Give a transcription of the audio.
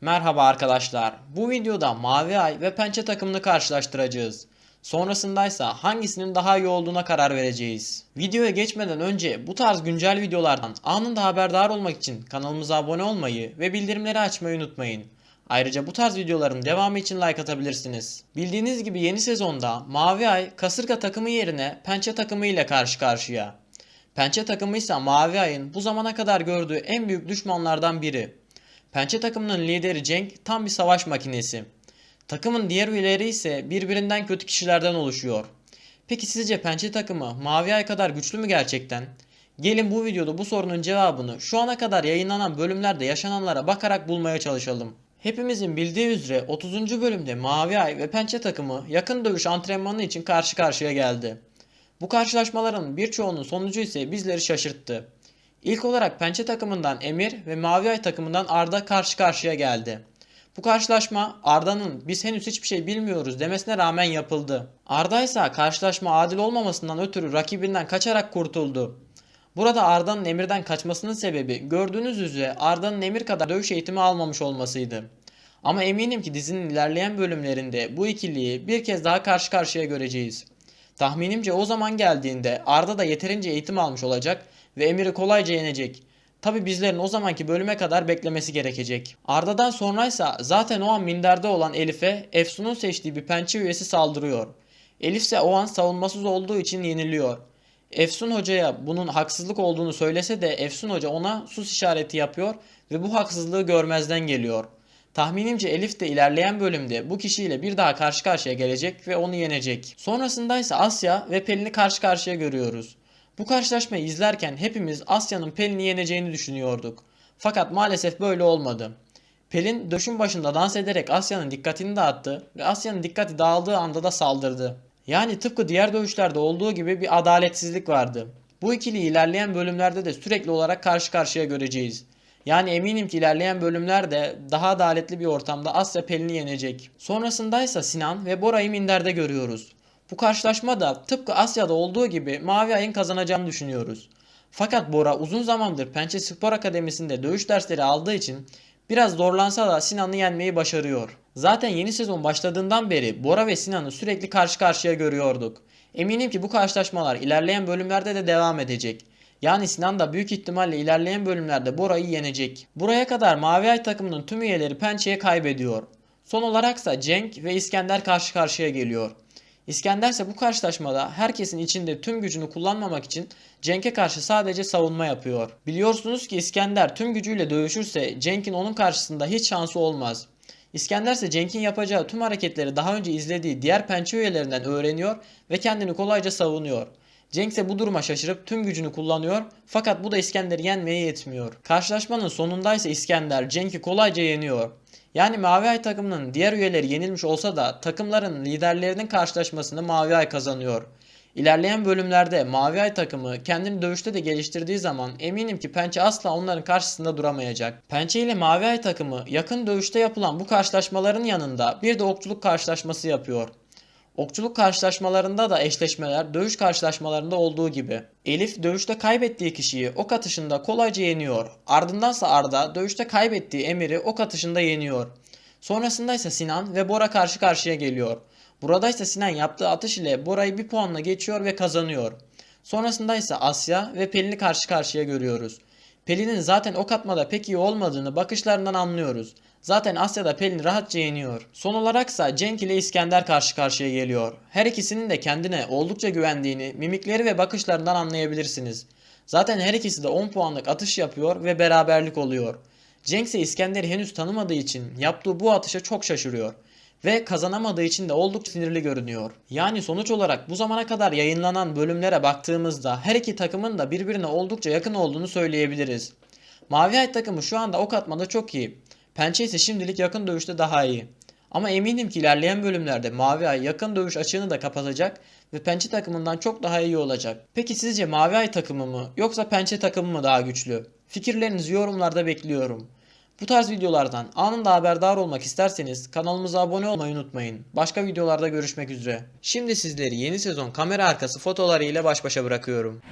Merhaba arkadaşlar. Bu videoda Mavi Ay ve Pençe takımını karşılaştıracağız. Sonrasındaysa hangisinin daha iyi olduğuna karar vereceğiz. Videoya geçmeden önce bu tarz güncel videolardan anında haberdar olmak için kanalımıza abone olmayı ve bildirimleri açmayı unutmayın. Ayrıca bu tarz videoların devamı için like atabilirsiniz. Bildiğiniz gibi yeni sezonda Mavi Ay kasırga takımı yerine Pençe takımı ile karşı karşıya. Pençe takımı ise Mavi Ay'ın bu zamana kadar gördüğü en büyük düşmanlardan biri. Pençe takımının lideri Cenk tam bir savaş makinesi. Takımın diğer üyeleri ise birbirinden kötü kişilerden oluşuyor. Peki sizce Pençe takımı Mavi Ay kadar güçlü mü gerçekten? Gelin bu videoda bu sorunun cevabını şu ana kadar yayınlanan bölümlerde yaşananlara bakarak bulmaya çalışalım. Hepimizin bildiği üzere 30. bölümde Mavi Ay ve Pençe takımı yakın dövüş antrenmanı için karşı karşıya geldi. Bu karşılaşmaların birçoğunun sonucu ise bizleri şaşırttı. İlk olarak Pençe takımından Emir ve Mavi Ay takımından Arda karşı karşıya geldi. Bu karşılaşma Arda'nın biz henüz hiçbir şey bilmiyoruz demesine rağmen yapıldı. Arda ise karşılaşma adil olmamasından ötürü rakibinden kaçarak kurtuldu. Burada Arda'nın Emir'den kaçmasının sebebi gördüğünüz üzere Arda'nın Emir kadar dövüş eğitimi almamış olmasıydı. Ama eminim ki dizinin ilerleyen bölümlerinde bu ikiliyi bir kez daha karşı karşıya göreceğiz. Tahminimce o zaman geldiğinde Arda da yeterince eğitim almış olacak ve Emir'i kolayca yenecek. Tabi bizlerin o zamanki bölüme kadar beklemesi gerekecek. Arda'dan sonraysa zaten o an minderde olan Elif'e Efsun'un seçtiği bir pençe üyesi saldırıyor. Elif ise o an savunmasız olduğu için yeniliyor. Efsun Hoca'ya bunun haksızlık olduğunu söylese de Efsun Hoca ona sus işareti yapıyor ve bu haksızlığı görmezden geliyor. Tahminimce Elif de ilerleyen bölümde bu kişiyle bir daha karşı karşıya gelecek ve onu yenecek. Sonrasında ise Asya ve Pelin'i karşı karşıya görüyoruz. Bu karşılaşmayı izlerken hepimiz Asya'nın Pelin'i yeneceğini düşünüyorduk. Fakat maalesef böyle olmadı. Pelin döşün başında dans ederek Asya'nın dikkatini dağıttı ve Asya'nın dikkati dağıldığı anda da saldırdı. Yani tıpkı diğer dövüşlerde olduğu gibi bir adaletsizlik vardı. Bu ikili ilerleyen bölümlerde de sürekli olarak karşı karşıya göreceğiz. Yani eminim ki ilerleyen bölümlerde daha adaletli bir ortamda Asya Pelin'i yenecek. Sonrasındaysa Sinan ve Bora'yı minderde görüyoruz. Bu karşılaşma da tıpkı Asya'da olduğu gibi Mavi Ay'ın kazanacağını düşünüyoruz. Fakat Bora uzun zamandır Pençe Spor Akademisi'nde dövüş dersleri aldığı için biraz zorlansa da Sinan'ı yenmeyi başarıyor. Zaten yeni sezon başladığından beri Bora ve Sinan'ı sürekli karşı karşıya görüyorduk. Eminim ki bu karşılaşmalar ilerleyen bölümlerde de devam edecek. Yani Sinan da büyük ihtimalle ilerleyen bölümlerde Bora'yı yenecek. Buraya kadar Mavi Ay takımının tüm üyeleri pençeye kaybediyor. Son olaraksa Cenk ve İskender karşı karşıya geliyor. İskender ise bu karşılaşmada herkesin içinde tüm gücünü kullanmamak için Cenk'e karşı sadece savunma yapıyor. Biliyorsunuz ki İskender tüm gücüyle dövüşürse Cenk'in onun karşısında hiç şansı olmaz. İskender ise Cenk'in yapacağı tüm hareketleri daha önce izlediği diğer pençe üyelerinden öğreniyor ve kendini kolayca savunuyor. Cenk ise bu duruma şaşırıp tüm gücünü kullanıyor fakat bu da İskender'i yenmeye yetmiyor. Karşılaşmanın sonunda ise İskender Cenk'i kolayca yeniyor. Yani Mavi Ay takımının diğer üyeleri yenilmiş olsa da takımların liderlerinin karşılaşmasını Mavi Ay kazanıyor. İlerleyen bölümlerde Mavi Ay takımı kendini dövüşte de geliştirdiği zaman eminim ki Pençe asla onların karşısında duramayacak. Pençe ile Mavi Ay takımı yakın dövüşte yapılan bu karşılaşmaların yanında bir de okçuluk karşılaşması yapıyor. Okçuluk karşılaşmalarında da eşleşmeler dövüş karşılaşmalarında olduğu gibi. Elif dövüşte kaybettiği kişiyi ok atışında kolayca yeniyor. Ardındansa Arda dövüşte kaybettiği Emir'i ok atışında yeniyor. Sonrasında ise Sinan ve Bora karşı karşıya geliyor. Burada ise Sinan yaptığı atış ile Bora'yı bir puanla geçiyor ve kazanıyor. Sonrasında ise Asya ve Pelin'i karşı karşıya görüyoruz. Pelin'in zaten ok atmada pek iyi olmadığını bakışlarından anlıyoruz. Zaten Asya'da Pelin rahatça yeniyor. Son olaraksa Cenk ile İskender karşı karşıya geliyor. Her ikisinin de kendine oldukça güvendiğini mimikleri ve bakışlarından anlayabilirsiniz. Zaten her ikisi de 10 puanlık atış yapıyor ve beraberlik oluyor. Cenk ise İskender'i henüz tanımadığı için yaptığı bu atışa çok şaşırıyor ve kazanamadığı için de oldukça sinirli görünüyor. Yani sonuç olarak bu zamana kadar yayınlanan bölümlere baktığımızda her iki takımın da birbirine oldukça yakın olduğunu söyleyebiliriz. Mavi Ay takımı şu anda ok atmada çok iyi. Pençe ise şimdilik yakın dövüşte daha iyi. Ama eminim ki ilerleyen bölümlerde Mavi Ay yakın dövüş açığını da kapatacak ve Pençe takımından çok daha iyi olacak. Peki sizce Mavi Ay takımı mı yoksa Pençe takımı mı daha güçlü? Fikirlerinizi yorumlarda bekliyorum. Bu tarz videolardan anında haberdar olmak isterseniz kanalımıza abone olmayı unutmayın. Başka videolarda görüşmek üzere. Şimdi sizleri yeni sezon kamera arkası fotoğraflarıyla baş başa bırakıyorum.